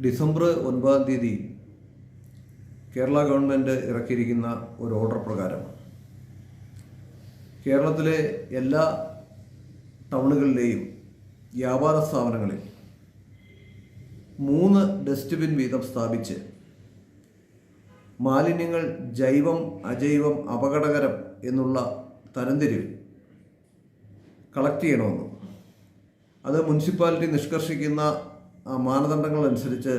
December ഒൻപതാം തീയതി Kerala government ഇറക്കിയിരിക്കുന്ന ഒരു ഓർഡർ പ്രകാരം കേരളത്തിലെ എല്ലാ ടൗണുകളിലെയും വ്യാപാര സ്ഥാപനങ്ങളിൽ മൂന്ന് ഡസ്റ്റ്ബിൻ വീതം സ്ഥാപിച്ച് മാലിന്യങ്ങൾ ജൈവം അജൈവം അപകടകരം എന്നുള്ള തരംതിരിവ് കളക്ട് ചെയ്യണമെന്നും അത് മുനിസിപ്പാലിറ്റി നിഷ്കർഷിക്കുന്ന മാനദണ്ഡങ്ങൾ അനുസരിച്ച്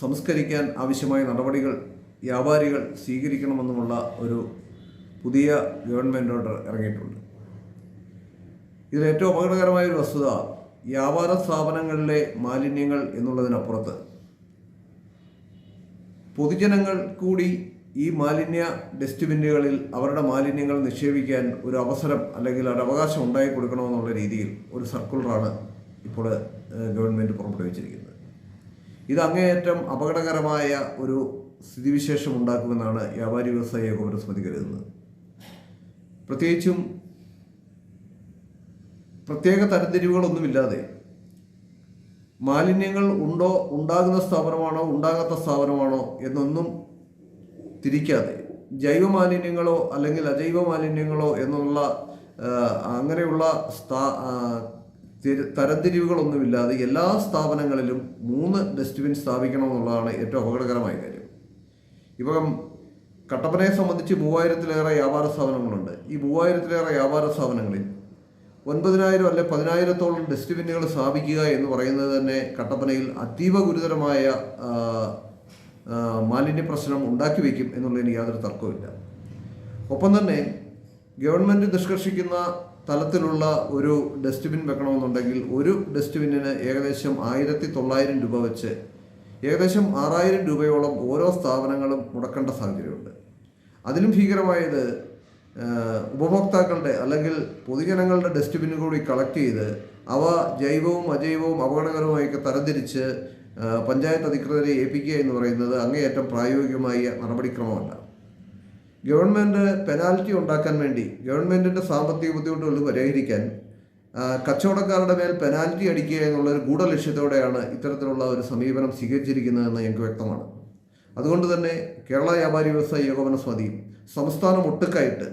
സംസ്കരിക്കാൻ ആവശ്യമായ നടപടികൾ വ്യാപാരികൾ സ്വീകരിക്കണമെന്നുമുള്ള ഒരു പുതിയ ഗവൺമെന്റ് ഓർഡർ ഇറങ്ങിയിട്ടുണ്ട്. ഇതിൽ ഏറ്റവും അപകടകരമായ ഒരു വസ്തുത വ്യാപാര സ്ഥാപനങ്ങളിലെ മാലിന്യങ്ങൾ എന്നുള്ളതിനപ്പുറത്ത്. പൊതുജനങ്ങൾ കൂടി ഈ മാലിന്യ ഡസ്റ്റ്ബിന്നുകളിൽ അവരുടെ മാലിന്യങ്ങൾ നിക്ഷേപിക്കാൻ ഒരു അവസരം അല്ലെങ്കിൽ ഒരു അവകാശം ഉണ്ടായി കൊടുക്കണമെന്നുള്ള രീതിയിൽ ഒരു സർക്കുലറാണ് ഇപ്പോൾ ഗവൺമെന്റ് പുറപ്പെടുവിച്ചിരിക്കുന്നത്. ഇത് അങ്ങേയറ്റം അപകടകരമായ ഒരു സ്ഥിതിവിശേഷം ഉണ്ടാക്കുമെന്നാണ് വ്യാപാരി വ്യവസായ ഏകോപന സമിതി കരുതുന്നത്. പ്രത്യേകിച്ചും പ്രത്യേക തരംതിരിവുകളൊന്നുമില്ലാതെ മാലിന്യങ്ങൾ ഉണ്ടോ ഉണ്ടാകുന്ന സ്ഥാപനമാണോ ഉണ്ടാകാത്ത സ്ഥാപനമാണോ എന്നൊന്നും തിരിക്കാതെ ജൈവ മാലിന്യങ്ങളോ അല്ലെങ്കിൽ അജൈവ മാലിന്യങ്ങളോ എന്നുള്ള അങ്ങനെയുള്ള സ്ഥാ തരംതിരിവുകളൊന്നുമില്ലാതെ എല്ലാ സ്ഥാപനങ്ങളിലും മൂന്ന് ഡസ്റ്റ്ബിൻ സ്ഥാപിക്കണമെന്നുള്ളതാണ് ഏറ്റവും അപകടകരമായ കാര്യം. ഇപ്പം കട്ടപ്പനയെ സംബന്ധിച്ച് മൂവായിരത്തിലേറെ വ്യാപാര സ്ഥാപനങ്ങളുണ്ട്. ഈ മൂവായിരത്തിലേറെ വ്യാപാര സ്ഥാപനങ്ങളിൽ ഒൻപതിനായിരം അല്ലെ പതിനായിരത്തോളം ഡസ്റ്റ്ബിന്നുകൾ സ്ഥാപിക്കുക എന്ന് പറയുന്നത് തന്നെ കട്ടപ്പനയിൽ അതീവ ഗുരുതരമായ മാലിന്യ പ്രശ്നം ഉണ്ടാക്കി വയ്ക്കും എന്നുള്ളതിന് യാതൊരു തർക്കവുമില്ല. ഒപ്പം തന്നെ ഗവൺമെന്റ് നിഷ്കർഷിക്കുന്ന തലത്തിലുള്ള ഒരു ഡസ്റ്റ്ബിൻ വെക്കണമെന്നുണ്ടെങ്കിൽ ഒരു ഡസ്റ്റ്ബിന്നിന് ഏകദേശം ആയിരത്തി തൊള്ളായിരം രൂപ വെച്ച് ഏകദേശം ആറായിരം രൂപയോളം ഓരോ സ്ഥാപനങ്ങളും മുടക്കേണ്ട സാഹചര്യമുണ്ട്. അതിലും ഭീകരമായത് ഉപഭോക്താക്കളുടെ അല്ലെങ്കിൽ പൊതുജനങ്ങളുടെ ഡസ്റ്റ്ബിൻ കൂടി കളക്ട് ചെയ്ത് അവ ജൈവവും അജൈവവും അപകടകരവുമൊക്കെ തരംതിരിച്ച് പഞ്ചായത്ത് അധികൃതരെ ഏൽപ്പിക്കുക എന്ന് പറയുന്നത് അങ്ങേയറ്റം പ്രായോഗികമായ നടപടിക്രമമല്ല. ഗവൺമെന്റ് പെനാൽറ്റി ഉണ്ടാക്കാൻ വേണ്ടി ഗവൺമെന്റിന്റെ സാമ്പത്തിക ബുദ്ധിമുട്ടുകൾ പരിഹരിക്കാൻ കച്ചവടക്കാരുടെ മേൽ പെനാൽറ്റി അടിക്കുക എന്നുള്ള ഒരു ഗൂഢലക്ഷ്യത്തോടെയാണ് ഇത്തരത്തിലുള്ള ഒരു സമീപനം സ്വീകരിച്ചിരിക്കുന്നതെന്ന് ഞങ്ങൾക്ക് വ്യക്തമാണ്. അതുകൊണ്ട് തന്നെ കേരള വ്യാപാരി വ്യവസായ ഏകോപന സമിതിയും സംസ്ഥാനം ഒട്ടുക്കായിട്ട്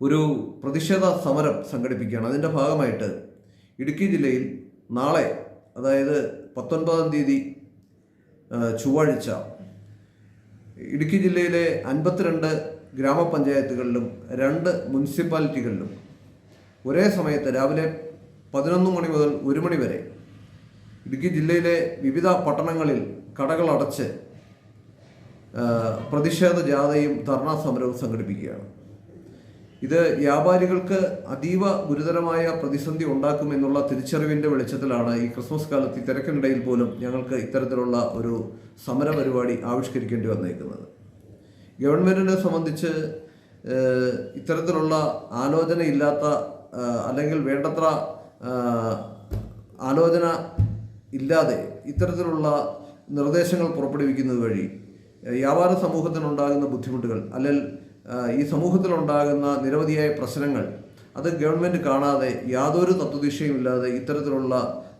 ഒരു പ്രതിഷേധ സമരം സംഘടിപ്പിക്കുകയാണ്. അതിന്റെ ഭാഗമായിട്ട് ഇടുക്കി ജില്ലയിൽ നാളെ അതായത് പത്തൊൻപതാം തീയതി ചൊവ്വാഴ്ച ഇടുക്കി ജില്ലയിലെ അൻപത്തിരണ്ട് ഗ്രാമപഞ്ചായത്തുകളിലും രണ്ട് മുനിസിപ്പാലിറ്റികളിലും ഒരേ സമയത്ത് രാവിലെ പതിനൊന്ന് മണി മുതൽ ഒരു മണി വരെ ഇടുക്കി ജില്ലയിലെ വിവിധ പട്ടണങ്ങളിൽ കടകളടച്ച് പ്രതിഷേധ ജാഥയും ധർണാ സമരവും സംഘടിപ്പിക്കുകയാണ്. ഇത് വ്യാപാരികൾക്ക് അതീവ ഗുരുതരമായ പ്രതിസന്ധി ഉണ്ടാക്കുമെന്നുള്ള തിരിച്ചറിവിന്റെ വെളിച്ചത്തിലാണ് ഈ ക്രിസ്മസ് കാലത്ത് ഈ തിരക്കിനിടയിൽ പോലും ഞങ്ങൾക്ക് ഇത്തരത്തിലുള്ള ഒരു സമര പരിപാടി ആവിഷ്കരിക്കേണ്ടി വന്നേക്കുന്നത്. ഗവൺമെന്റിനെ സംബന്ധിച്ച് ഇത്തരത്തിലുള്ള ആലോചന ഇല്ലാത്ത അല്ലെങ്കിൽ വേണ്ടത്ര ആലോചന ഇല്ലാതെ ഇത്തരത്തിലുള്ള നിർദ്ദേശങ്ങൾ പുറപ്പെടുവിക്കുന്നത് വഴി വ്യാപാര സമൂഹത്തിനുണ്ടാകുന്ന ബുദ്ധിമുട്ടുകൾ അല്ലെങ്കിൽ ഈ സമൂഹത്തിലുണ്ടാകുന്ന നിരവധിയായ പ്രശ്നങ്ങൾ അത് ഗവൺമെന്റ് കാണാതെ യാതൊരു തത്വദിശയുമില്ലാതെ ഇത്തരത്തിലുള്ള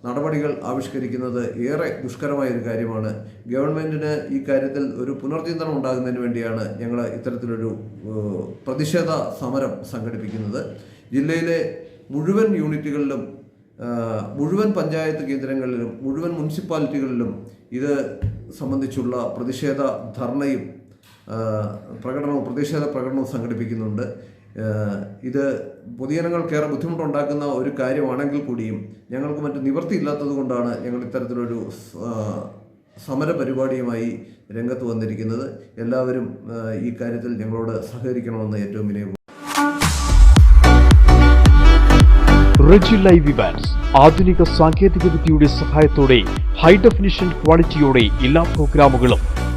നടപടികൾ ആവിഷ്കരിക്കുന്നത് ഏറെ ദുഷ്കരമായ ഒരു കാര്യമാണ്. ഗവൺമെന്റിന് ഈ കാര്യത്തിൽ ഒരു പുനർചിന്തനം ഉണ്ടാകുന്നതിന് വേണ്ടിയാണ് ഞങ്ങൾ ഇത്തരത്തിലൊരു പ്രതിഷേധ സമരം സംഘടിപ്പിക്കുന്നത്. ജില്ലയിലെ മുഴുവൻ യൂണിറ്റുകളിലും മുഴുവൻ പഞ്ചായത്ത് കേന്ദ്രങ്ങളിലും മുഴുവൻ മുനിസിപ്പാലിറ്റികളിലും ഇത് സംബന്ധിച്ചുള്ള പ്രതിഷേധ ധർണയും പ്രകടനവും പ്രതിഷേധ പ്രകടനവും സംഘടിപ്പിക്കുന്നുണ്ട്. ഇത് പൊതുജനങ്ങൾക്കേറെ ബുദ്ധിമുട്ടുണ്ടാക്കുന്ന ഒരു കാര്യമാണെങ്കിൽ കൂടിയും ഞങ്ങൾക്ക് മറ്റ് നിവൃത്തിയില്ലാത്തത് കൊണ്ടാണ് ഞങ്ങൾ ഇത്തരത്തിലൊരു സമര പരിപാടിയുമായി രംഗത്ത് വന്നിരിക്കുന്നത്. എല്ലാവരും ഈ കാര്യത്തിൽ ഞങ്ങളോട് സഹകരിക്കണമെന്ന് ഏറ്റവും വിനയം റിച്ച് ലൈവ് ഇവാൻസ് ആധുനിക സാങ്കേതിക വിദ്യയുടെ സഹായത്തോടെ ഹൈ ഡെഫിനിഷൻ ക്വാളിറ്റിയോടെ എല്ലാ പ്രോഗ്രാമുകളും